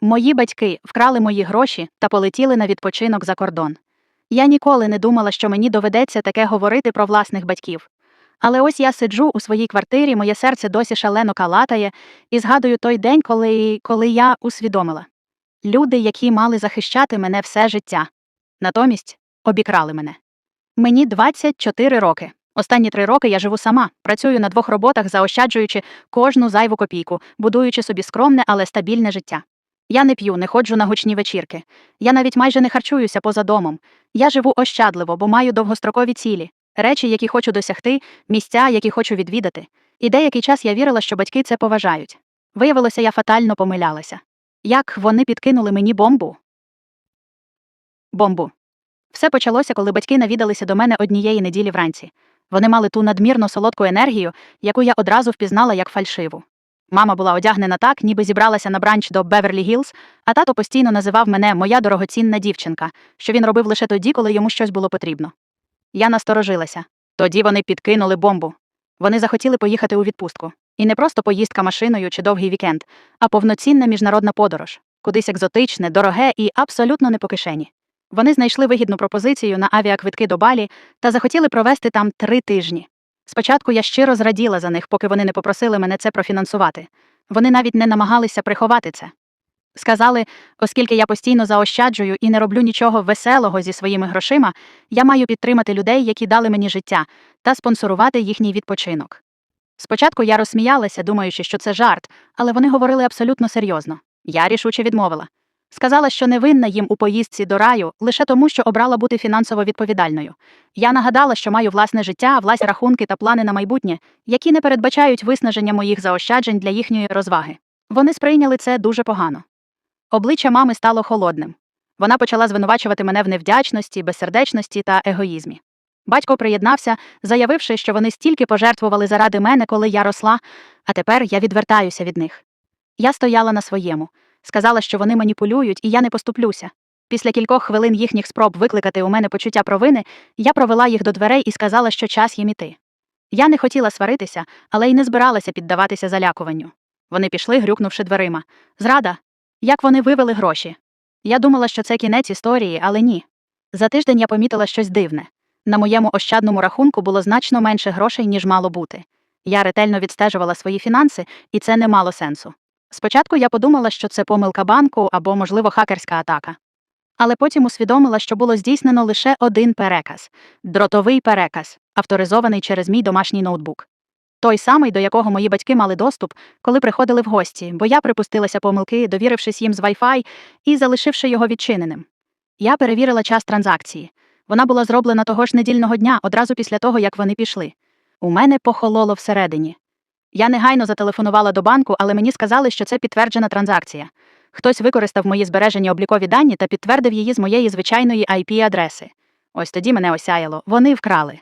Мої батьки вкрали мої гроші та полетіли на відпочинок за кордон. Я ніколи не думала, що мені доведеться таке говорити про власних батьків. Але ось я сиджу у своїй квартирі, моє серце досі шалено калатає, і згадую той день, коли, коли я усвідомила люди, які мали захищати мене все життя, натомість обікрали мене. Мені 24 роки. Останні три роки я живу сама, працюю на двох роботах, заощаджуючи кожну зайву копійку, будуючи собі скромне, але стабільне життя. Я не п'ю, не ходжу на гучні вечірки. Я навіть майже не харчуюся поза домом. Я живу ощадливо, бо маю довгострокові цілі, речі, які хочу досягти, місця, які хочу відвідати. І деякий час я вірила, що батьки це поважають. Виявилося, я фатально помилялася. Як вони підкинули мені бомбу? Бомбу. Все почалося, коли батьки навідалися до мене однієї неділі вранці. Вони мали ту надмірно солодку енергію, яку я одразу впізнала як фальшиву. Мама була одягнена так, ніби зібралася на бранч до Беверлі Гілз, а тато постійно називав мене моя дорогоцінна дівчинка, що він робив лише тоді, коли йому щось було потрібно. Я насторожилася. Тоді вони підкинули бомбу. Вони захотіли поїхати у відпустку. І не просто поїздка машиною чи довгий вікенд, а повноцінна міжнародна подорож, кудись екзотичне, дороге і абсолютно не по кишені. Вони знайшли вигідну пропозицію на авіаквитки до Балі та захотіли провести там три тижні. Спочатку я щиро зраділа за них, поки вони не попросили мене це профінансувати. Вони навіть не намагалися приховати це. Сказали, оскільки я постійно заощаджую і не роблю нічого веселого зі своїми грошима, я маю підтримати людей, які дали мені життя, та спонсорувати їхній відпочинок. Спочатку я розсміялася, думаючи, що це жарт, але вони говорили абсолютно серйозно. Я рішуче відмовила. Сказала, що не винна їм у поїздці до раю лише тому, що обрала бути фінансово відповідальною. Я нагадала, що маю власне життя, власні рахунки та плани на майбутнє, які не передбачають виснаження моїх заощаджень для їхньої розваги. Вони сприйняли це дуже погано. Обличчя мами стало холодним. Вона почала звинувачувати мене в невдячності, безсердечності та егоїзмі. Батько приєднався, заявивши, що вони стільки пожертвували заради мене, коли я росла, а тепер я відвертаюся від них. Я стояла на своєму, сказала, що вони маніпулюють, і я не поступлюся. Після кількох хвилин їхніх спроб викликати у мене почуття провини, я провела їх до дверей і сказала, що час їм іти. Я не хотіла сваритися, але й не збиралася піддаватися залякуванню. Вони пішли, грюкнувши дверима. Зрада. Як вони вивели гроші? Я думала, що це кінець історії, але ні. За тиждень я помітила щось дивне. На моєму ощадному рахунку було значно менше грошей, ніж мало бути. Я ретельно відстежувала свої фінанси, і це не мало сенсу. Спочатку я подумала, що це помилка банку або, можливо, хакерська атака. Але потім усвідомила, що було здійснено лише один переказ дротовий переказ, авторизований через мій домашній ноутбук. Той самий, до якого мої батьки мали доступ, коли приходили в гості, бо я припустилася помилки, довірившись їм з Wi-Fi і залишивши його відчиненим. Я перевірила час транзакції. Вона була зроблена того ж недільного дня, одразу після того, як вони пішли. У мене похололо всередині. Я негайно зателефонувала до банку, але мені сказали, що це підтверджена транзакція. Хтось використав мої збережені облікові дані та підтвердив її з моєї звичайної IP-адреси. Ось тоді мене осяяло. Вони вкрали.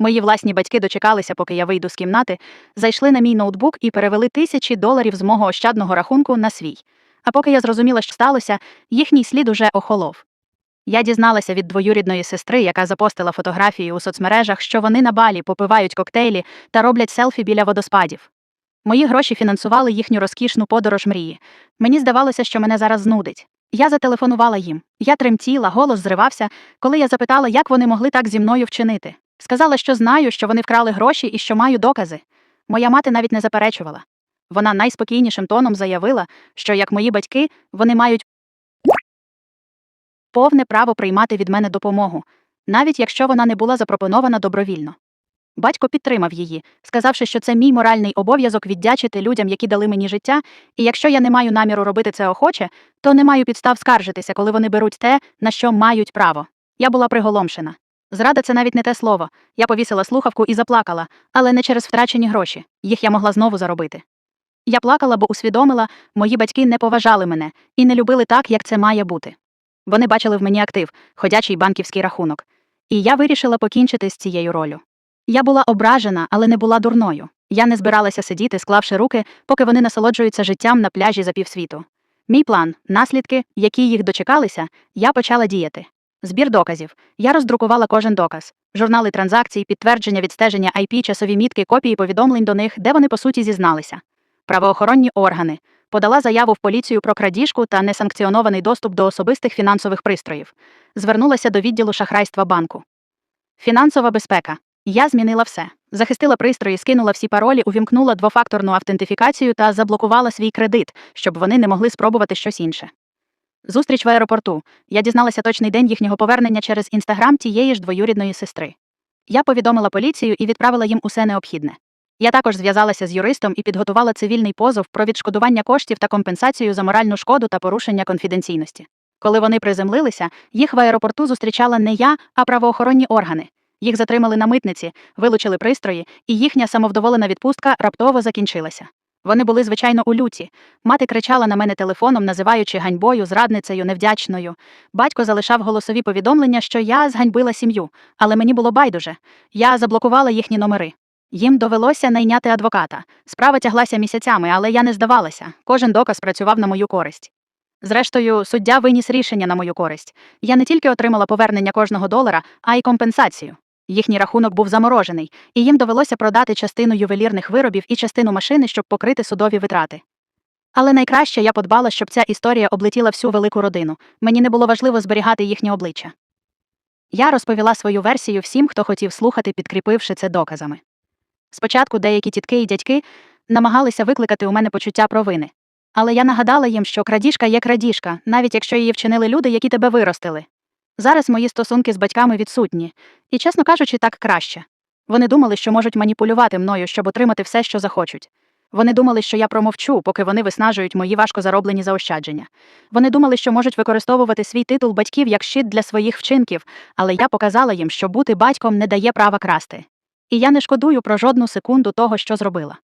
Мої власні батьки дочекалися, поки я вийду з кімнати, зайшли на мій ноутбук і перевели тисячі доларів з мого ощадного рахунку на свій. А поки я зрозуміла, що сталося, їхній слід уже охолов. Я дізналася від двоюрідної сестри, яка запостила фотографії у соцмережах, що вони на балі попивають коктейлі та роблять селфі біля водоспадів. Мої гроші фінансували їхню розкішну подорож мрії. Мені здавалося, що мене зараз знудить. Я зателефонувала їм. Я тремтіла, голос зривався, коли я запитала, як вони могли так зі мною вчинити. Сказала, що знаю, що вони вкрали гроші і що маю докази. Моя мати навіть не заперечувала. Вона найспокійнішим тоном заявила, що, як мої батьки, вони мають повне право приймати від мене допомогу, навіть якщо вона не була запропонована добровільно. Батько підтримав її, сказавши, що це мій моральний обов'язок віддячити людям, які дали мені життя, і якщо я не маю наміру робити це охоче, то не маю підстав скаржитися, коли вони беруть те, на що мають право. Я була приголомшена. Зрада це навіть не те слово. Я повісила слухавку і заплакала, але не через втрачені гроші. Їх я могла знову заробити. Я плакала, бо усвідомила, мої батьки не поважали мене і не любили так, як це має бути. Вони бачили в мені актив, ходячий банківський рахунок. І я вирішила покінчити з цією ролью. Я була ображена, але не була дурною. Я не збиралася сидіти, склавши руки, поки вони насолоджуються життям на пляжі за півсвіту. Мій план, наслідки, які їх дочекалися, я почала діяти. Збір доказів. Я роздрукувала кожен доказ. Журнали транзакцій, підтвердження відстеження IP, часові мітки, копії повідомлень до них, де вони по суті зізналися. Правоохоронні органи. Подала заяву в поліцію про крадіжку та несанкціонований доступ до особистих фінансових пристроїв. Звернулася до відділу шахрайства банку. Фінансова безпека. Я змінила все. Захистила пристрої, скинула всі паролі, увімкнула двофакторну автентифікацію та заблокувала свій кредит, щоб вони не могли спробувати щось інше. Зустріч в аеропорту. Я дізналася точний день їхнього повернення через інстаграм тієї ж двоюрідної сестри. Я повідомила поліцію і відправила їм усе необхідне. Я також зв'язалася з юристом і підготувала цивільний позов про відшкодування коштів та компенсацію за моральну шкоду та порушення конфіденційності. Коли вони приземлилися, їх в аеропорту зустрічала не я, а правоохоронні органи. Їх затримали на митниці, вилучили пристрої, і їхня самовдоволена відпустка раптово закінчилася. Вони були, звичайно, у люті. Мати кричала на мене телефоном, називаючи ганьбою, зрадницею, невдячною. Батько залишав голосові повідомлення, що я зганьбила сім'ю, але мені було байдуже. Я заблокувала їхні номери. Їм довелося найняти адвоката. Справа тяглася місяцями, але я не здавалася. Кожен доказ працював на мою користь. Зрештою, суддя виніс рішення на мою користь. Я не тільки отримала повернення кожного долара, а й компенсацію. Їхній рахунок був заморожений, і їм довелося продати частину ювелірних виробів і частину машини, щоб покрити судові витрати. Але найкраще я подбала, щоб ця історія облетіла всю велику родину. Мені не було важливо зберігати їхнє обличчя. Я розповіла свою версію всім, хто хотів слухати, підкріпивши це доказами. Спочатку деякі тітки і дядьки намагалися викликати у мене почуття провини. Але я нагадала їм, що крадіжка є крадіжка, навіть якщо її вчинили люди, які тебе виростили. Зараз мої стосунки з батьками відсутні, і, чесно кажучи, так краще. Вони думали, що можуть маніпулювати мною, щоб отримати все, що захочуть. Вони думали, що я промовчу, поки вони виснажують мої важко зароблені заощадження. Вони думали, що можуть використовувати свій титул батьків як щит для своїх вчинків, але я показала їм, що бути батьком не дає права красти. І я не шкодую про жодну секунду того, що зробила.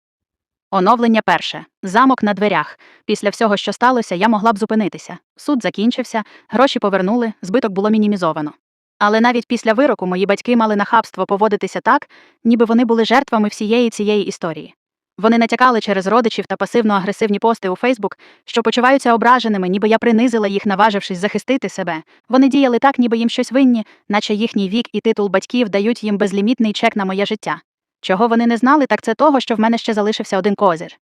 Оновлення перше. Замок на дверях. Після всього, що сталося, я могла б зупинитися. Суд закінчився, гроші повернули, збиток було мінімізовано. Але навіть після вироку мої батьки мали нахабство поводитися так, ніби вони були жертвами всієї цієї історії. Вони натякали через родичів та пасивно-агресивні пости у Фейсбук, що почуваються ображеними, ніби я принизила їх, наважившись захистити себе. Вони діяли так, ніби їм щось винні, наче їхній вік і титул батьків дають їм безлімітний чек на моє життя. Чого вони не знали, так це того, що в мене ще залишився один козир.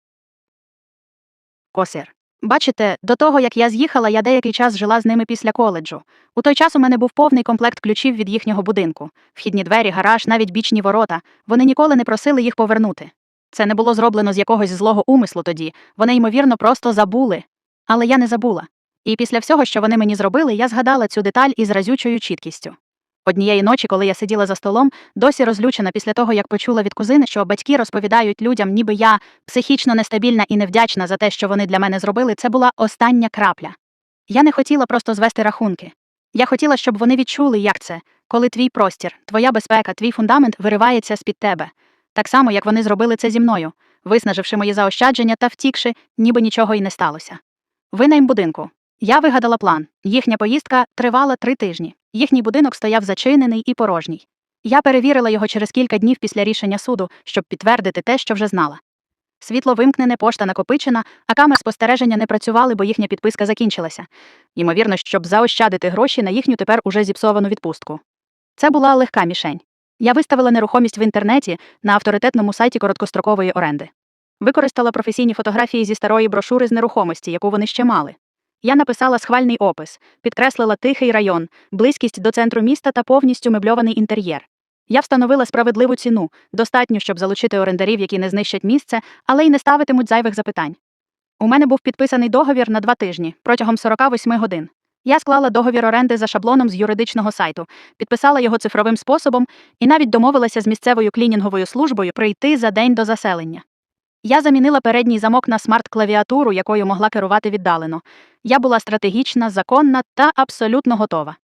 Косир. Бачите, до того як я з'їхала, я деякий час жила з ними після коледжу. У той час у мене був повний комплект ключів від їхнього будинку: вхідні двері, гараж, навіть бічні ворота. Вони ніколи не просили їх повернути. Це не було зроблено з якогось злого умислу тоді. Вони, ймовірно, просто забули. Але я не забула. І після всього, що вони мені зробили, я згадала цю деталь із разючою чіткістю. Однієї ночі, коли я сиділа за столом, досі розлючена після того, як почула від кузини, що батьки розповідають людям, ніби я психічно нестабільна і невдячна за те, що вони для мене зробили, це була остання крапля. Я не хотіла просто звести рахунки. Я хотіла, щоб вони відчули, як це, коли твій простір, твоя безпека, твій фундамент виривається з-під тебе. Так само, як вони зробили це зі мною, виснаживши мої заощадження та втікши, ніби нічого й не сталося. Винайм будинку. Я вигадала план. Їхня поїздка тривала три тижні. Їхній будинок стояв зачинений і порожній. Я перевірила його через кілька днів після рішення суду, щоб підтвердити те, що вже знала. Світло вимкнене, пошта накопичена, а камер спостереження не працювали, бо їхня підписка закінчилася. Ймовірно, щоб заощадити гроші на їхню тепер уже зіпсовану відпустку. Це була легка мішень. Я виставила нерухомість в інтернеті на авторитетному сайті короткострокової оренди. Використала професійні фотографії зі старої брошури з нерухомості, яку вони ще мали. Я написала схвальний опис, підкреслила тихий район, близькість до центру міста та повністю мебльований інтер'єр. Я встановила справедливу ціну, достатню, щоб залучити орендарів, які не знищать місце, але й не ставитимуть зайвих запитань. У мене був підписаний договір на два тижні протягом 48 годин. Я склала договір оренди за шаблоном з юридичного сайту, підписала його цифровим способом і навіть домовилася з місцевою клінінговою службою прийти за день до заселення. Я замінила передній замок на смарт-клавіатуру, якою могла керувати віддалено. Я була стратегічна, законна та абсолютно готова.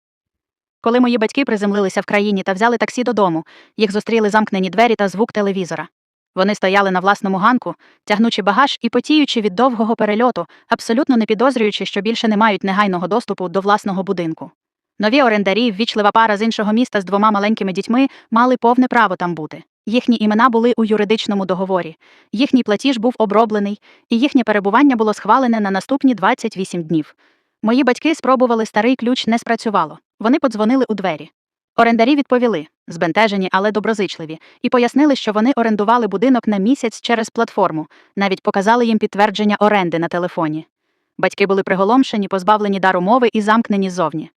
Коли мої батьки приземлилися в країні та взяли таксі додому, їх зустріли замкнені двері та звук телевізора. Вони стояли на власному ганку, тягнучи багаж і потіючи від довгого перельоту, абсолютно не підозрюючи, що більше не мають негайного доступу до власного будинку. Нові орендарі, ввічлива пара з іншого міста з двома маленькими дітьми, мали повне право там бути. Їхні імена були у юридичному договорі, їхній платіж був оброблений, і їхнє перебування було схвалене на наступні 28 днів. Мої батьки спробували старий ключ, не спрацювало. Вони подзвонили у двері. Орендарі відповіли, збентежені, але доброзичливі, і пояснили, що вони орендували будинок на місяць через платформу, навіть показали їм підтвердження оренди на телефоні. Батьки були приголомшені, позбавлені дару мови і замкнені ззовні.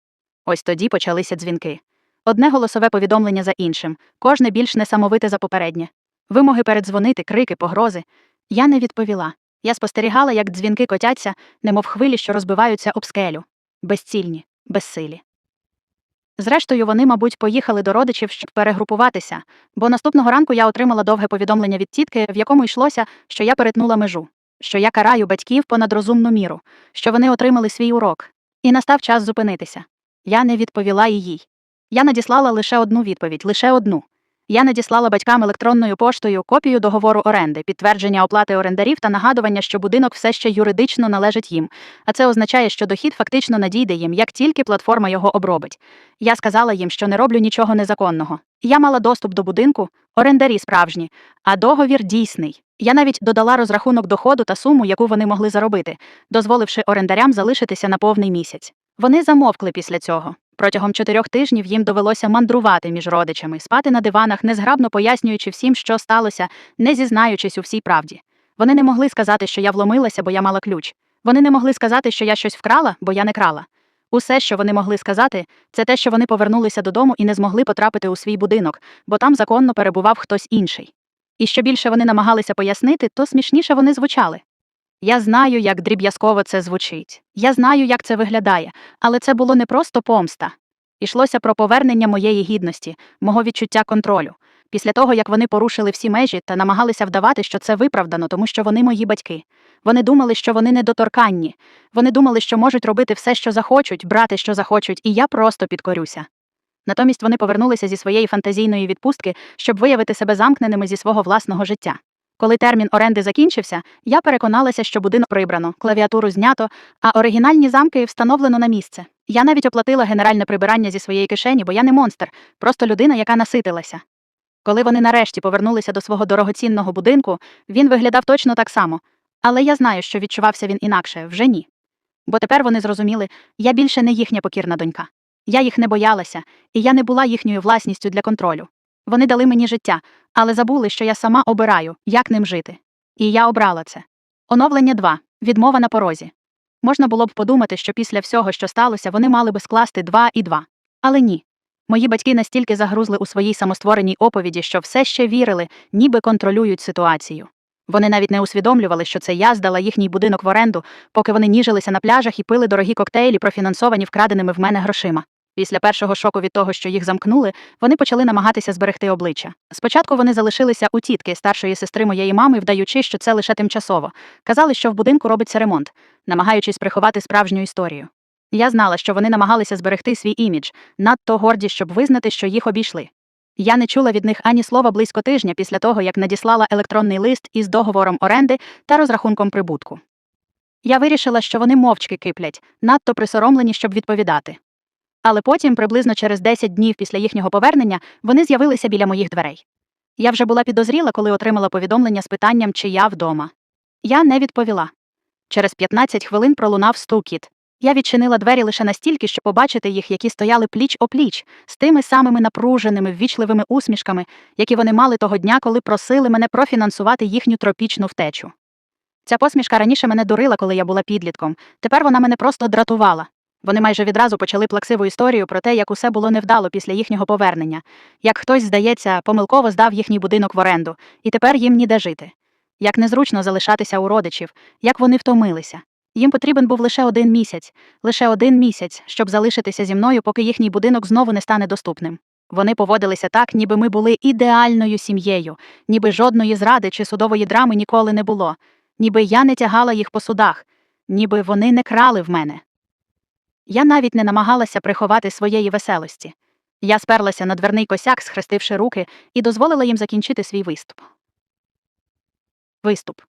Ось тоді почалися дзвінки. Одне голосове повідомлення за іншим, кожне більш несамовите за попереднє. Вимоги передзвонити, крики, погрози. Я не відповіла. Я спостерігала, як дзвінки котяться, немов хвилі, що розбиваються об скелю. Безцільні, безсилі. Зрештою, вони, мабуть, поїхали до родичів, щоб перегрупуватися, бо наступного ранку я отримала довге повідомлення від тітки, в якому йшлося, що я перетнула межу, що я караю батьків понад розумну міру, що вони отримали свій урок. І настав час зупинитися. Я не відповіла їй. Я надіслала лише одну відповідь, лише одну. Я надіслала батькам електронною поштою копію договору оренди, підтвердження оплати орендарів та нагадування, що будинок все ще юридично належить їм. А це означає, що дохід фактично надійде їм, як тільки платформа його обробить. Я сказала їм, що не роблю нічого незаконного. Я мала доступ до будинку, орендарі справжні, а договір дійсний. Я навіть додала розрахунок доходу та суму, яку вони могли заробити, дозволивши орендарям залишитися на повний місяць. Вони замовкли після цього. Протягом чотирьох тижнів їм довелося мандрувати між родичами, спати на диванах, незграбно пояснюючи всім, що сталося, не зізнаючись у всій правді. Вони не могли сказати, що я вломилася, бо я мала ключ. Вони не могли сказати, що я щось вкрала, бо я не крала. Усе, що вони могли сказати, це те, що вони повернулися додому і не змогли потрапити у свій будинок, бо там законно перебував хтось інший. І що більше вони намагалися пояснити, то смішніше вони звучали. Я знаю, як дріб'язково це звучить. Я знаю, як це виглядає, але це було не просто помста. Ішлося про повернення моєї гідності, мого відчуття контролю. Після того, як вони порушили всі межі та намагалися вдавати, що це виправдано, тому що вони мої батьки. Вони думали, що вони недоторканні. Вони думали, що можуть робити все, що захочуть, брати, що захочуть, і я просто підкорюся. Натомість вони повернулися зі своєї фантазійної відпустки, щоб виявити себе замкненими зі свого власного життя. Коли термін оренди закінчився, я переконалася, що будинок прибрано, клавіатуру знято, а оригінальні замки встановлено на місце. Я навіть оплатила генеральне прибирання зі своєї кишені, бо я не монстр, просто людина, яка наситилася. Коли вони нарешті повернулися до свого дорогоцінного будинку, він виглядав точно так само. Але я знаю, що відчувався він інакше, вже ні. Бо тепер вони зрозуміли, я більше не їхня покірна донька. Я їх не боялася, і я не була їхньою власністю для контролю. Вони дали мені життя, але забули, що я сама обираю, як ним жити. І я обрала це. Оновлення 2. Відмова на порозі. Можна було б подумати, що після всього, що сталося, вони мали би скласти 2 і 2. Але ні. Мої батьки настільки загрузли у своїй самоствореній оповіді, що все ще вірили, ніби контролюють ситуацію. Вони навіть не усвідомлювали, що це я здала їхній будинок в оренду, поки вони ніжилися на пляжах і пили дорогі коктейлі, профінансовані вкраденими в мене грошима. Після першого шоку від того, що їх замкнули, вони почали намагатися зберегти обличчя. Спочатку вони залишилися у тітки старшої сестри моєї мами, вдаючи, що це лише тимчасово. Казали, що в будинку робиться ремонт, намагаючись приховати справжню історію. Я знала, що вони намагалися зберегти свій імідж, надто горді, щоб визнати, що їх обійшли. Я не чула від них ані слова близько тижня після того, як надіслала електронний лист із договором оренди та розрахунком прибутку. Я вирішила, що вони мовчки киплять, надто присоромлені, щоб відповідати. Але потім, приблизно через 10 днів після їхнього повернення, вони з'явилися біля моїх дверей. Я вже була підозріла, коли отримала повідомлення з питанням, чи я вдома. Я не відповіла. Через 15 хвилин пролунав стукіт. Я відчинила двері лише настільки, щоб побачити їх, які стояли пліч опліч, з тими самими напруженими, ввічливими усмішками, які вони мали того дня, коли просили мене профінансувати їхню тропічну втечу. Ця посмішка раніше мене дурила, коли я була підлітком. Тепер вона мене просто дратувала. Вони майже відразу почали плаксиву історію про те, як усе було невдало після їхнього повернення, як хтось, здається, помилково здав їхній будинок в оренду, і тепер їм ніде жити. Як незручно залишатися у родичів, як вони втомилися. Їм потрібен був лише один місяць, лише один місяць, щоб залишитися зі мною, поки їхній будинок знову не стане доступним. Вони поводилися так, ніби ми були ідеальною сім'єю, ніби жодної зради чи судової драми ніколи не було, ніби я не тягала їх по судах, ніби вони не крали в мене. Я навіть не намагалася приховати своєї веселості. Я сперлася на дверний косяк, схрестивши руки, і дозволила їм закінчити свій виступ. Виступ.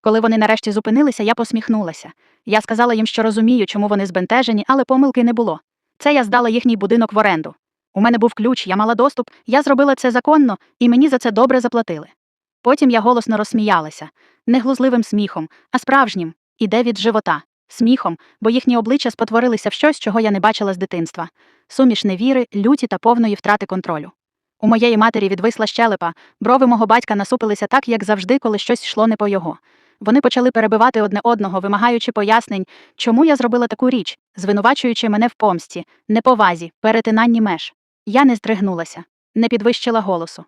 Коли вони нарешті зупинилися, я посміхнулася. Я сказала їм, що розумію, чому вони збентежені, але помилки не було. Це я здала їхній будинок в оренду. У мене був ключ, я мала доступ, я зробила це законно, і мені за це добре заплатили. Потім я голосно розсміялася, не глузливим сміхом, а справжнім, іде від живота. Сміхом, бо їхні обличчя спотворилися в щось, чого я не бачила з дитинства суміш невіри, люті та повної втрати контролю. У моєї матері відвисла щелепа, брови мого батька насупилися так, як завжди, коли щось йшло не по його. Вони почали перебивати одне одного, вимагаючи пояснень, чому я зробила таку річ, звинувачуючи мене в помсті, неповазі, перетинанні меж. Я не здригнулася, не підвищила голосу.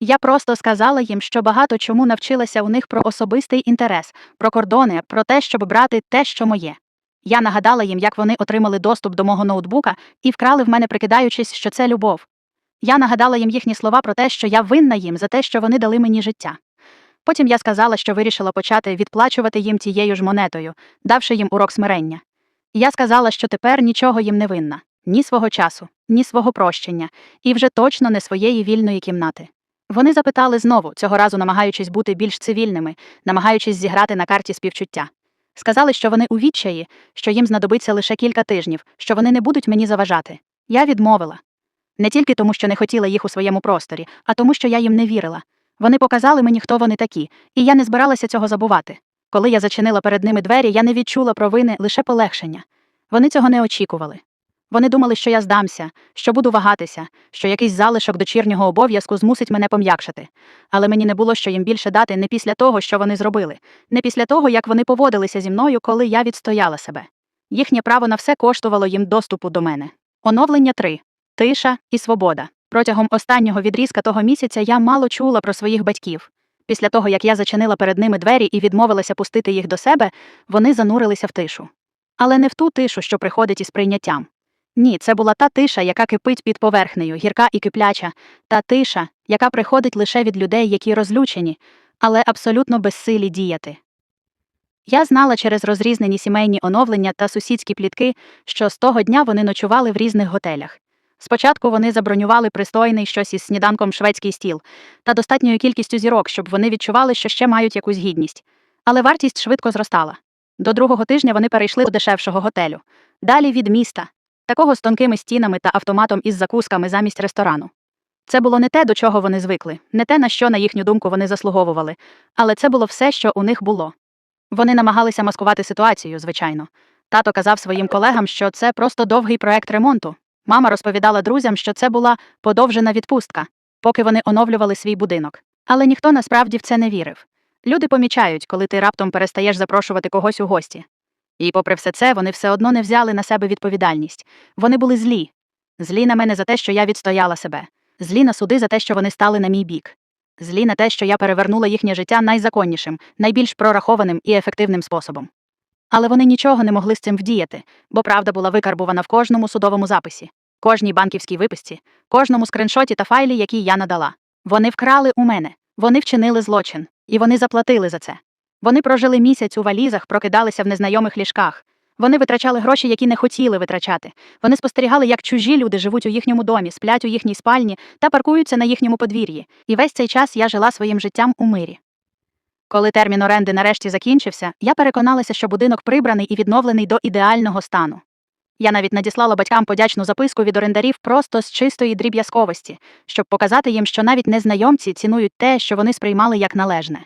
Я просто сказала їм, що багато чому навчилася у них про особистий інтерес, про кордони, про те, щоб брати те, що моє. Я нагадала їм, як вони отримали доступ до мого ноутбука і вкрали в мене, прикидаючись, що це любов. Я нагадала їм їхні слова про те, що я винна їм за те, що вони дали мені життя. Потім я сказала, що вирішила почати відплачувати їм тією ж монетою, давши їм урок смирення. Я сказала, що тепер нічого їм не винна ні свого часу, ні свого прощення, і вже точно не своєї вільної кімнати. Вони запитали знову, цього разу намагаючись бути більш цивільними, намагаючись зіграти на карті співчуття. Сказали, що вони у відчаї, що їм знадобиться лише кілька тижнів, що вони не будуть мені заважати. Я відмовила. Не тільки тому, що не хотіла їх у своєму просторі, а тому, що я їм не вірила. Вони показали мені, хто вони такі, і я не збиралася цього забувати. Коли я зачинила перед ними двері, я не відчула провини лише полегшення. Вони цього не очікували. Вони думали, що я здамся, що буду вагатися, що якийсь залишок дочірнього обов'язку змусить мене пом'якшити. Але мені не було що їм більше дати не після того, що вони зробили, не після того, як вони поводилися зі мною, коли я відстояла себе. Їхнє право на все коштувало їм доступу до мене. Оновлення 3. Тиша і свобода. Протягом останнього відрізка того місяця я мало чула про своїх батьків. Після того, як я зачинила перед ними двері і відмовилася пустити їх до себе, вони занурилися в тишу. Але не в ту тишу, що приходить із прийняттям. Ні, це була та тиша, яка кипить під поверхнею, гірка і кипляча, та тиша, яка приходить лише від людей, які розлючені, але абсолютно безсилі діяти. Я знала через розрізнені сімейні оновлення та сусідські плітки, що з того дня вони ночували в різних готелях. Спочатку вони забронювали пристойний щось із сніданком шведський стіл та достатньою кількістю зірок, щоб вони відчували, що ще мають якусь гідність. Але вартість швидко зростала. До другого тижня вони перейшли до дешевшого готелю, далі від міста, такого з тонкими стінами та автоматом із закусками замість ресторану. Це було не те, до чого вони звикли, не те, на що, на їхню думку, вони заслуговували, але це було все, що у них було. Вони намагалися маскувати ситуацію, звичайно. Тато казав своїм колегам, що це просто довгий проект ремонту. Мама розповідала друзям, що це була подовжена відпустка, поки вони оновлювали свій будинок. Але ніхто насправді в це не вірив. Люди помічають, коли ти раптом перестаєш запрошувати когось у гості. І, попри все це, вони все одно не взяли на себе відповідальність. Вони були злі. Злі на мене за те, що я відстояла себе, злі на суди за те, що вони стали на мій бік, злі на те, що я перевернула їхнє життя найзаконнішим, найбільш прорахованим і ефективним способом. Але вони нічого не могли з цим вдіяти, бо правда була викарбувана в кожному судовому записі, кожній банківській виписці, кожному скриншоті та файлі, які я надала. Вони вкрали у мене, вони вчинили злочин, і вони заплатили за це. Вони прожили місяць у валізах, прокидалися в незнайомих ліжках. Вони витрачали гроші, які не хотіли витрачати. Вони спостерігали, як чужі люди живуть у їхньому домі, сплять у їхній спальні та паркуються на їхньому подвір'ї. І весь цей час я жила своїм життям у мирі. Коли термін оренди нарешті закінчився, я переконалася, що будинок прибраний і відновлений до ідеального стану. Я навіть надіслала батькам подячну записку від орендарів просто з чистої дріб'язковості, щоб показати їм, що навіть незнайомці цінують те, що вони сприймали як належне.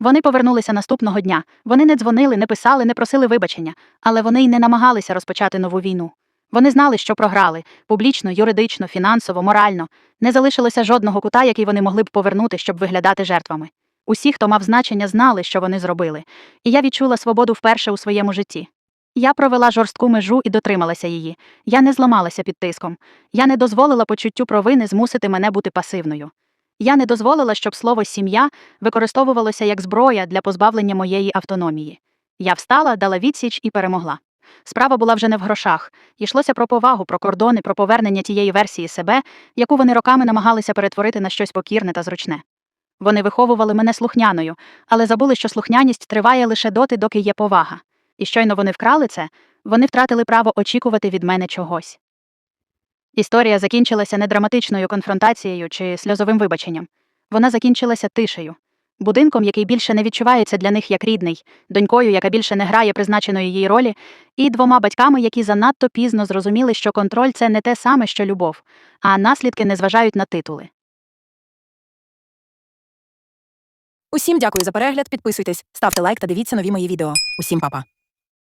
Вони повернулися наступного дня. Вони не дзвонили, не писали, не просили вибачення, але вони й не намагалися розпочати нову війну. Вони знали, що програли публічно, юридично, фінансово, морально. Не залишилося жодного кута, який вони могли б повернути, щоб виглядати жертвами. Усі, хто мав значення, знали, що вони зробили, і я відчула свободу вперше у своєму житті. Я провела жорстку межу і дотрималася її. Я не зламалася під тиском. Я не дозволила почуттю провини змусити мене бути пасивною. Я не дозволила, щоб слово сім'я використовувалося як зброя для позбавлення моєї автономії. Я встала, дала відсіч і перемогла. Справа була вже не в грошах, йшлося про повагу, про кордони, про повернення тієї версії себе, яку вони роками намагалися перетворити на щось покірне та зручне. Вони виховували мене слухняною, але забули, що слухняність триває лише доти, доки є повага. І щойно вони вкрали це, вони втратили право очікувати від мене чогось. Історія закінчилася не драматичною конфронтацією чи сльозовим вибаченням. Вона закінчилася тишею, будинком, який більше не відчувається для них як рідний, донькою, яка більше не грає призначеної їй ролі, і двома батьками, які занадто пізно зрозуміли, що контроль це не те саме, що любов, а наслідки не зважають на титули. Усім дякую за перегляд. Підписуйтесь, ставте лайк та дивіться нові мої відео. Усім па-па.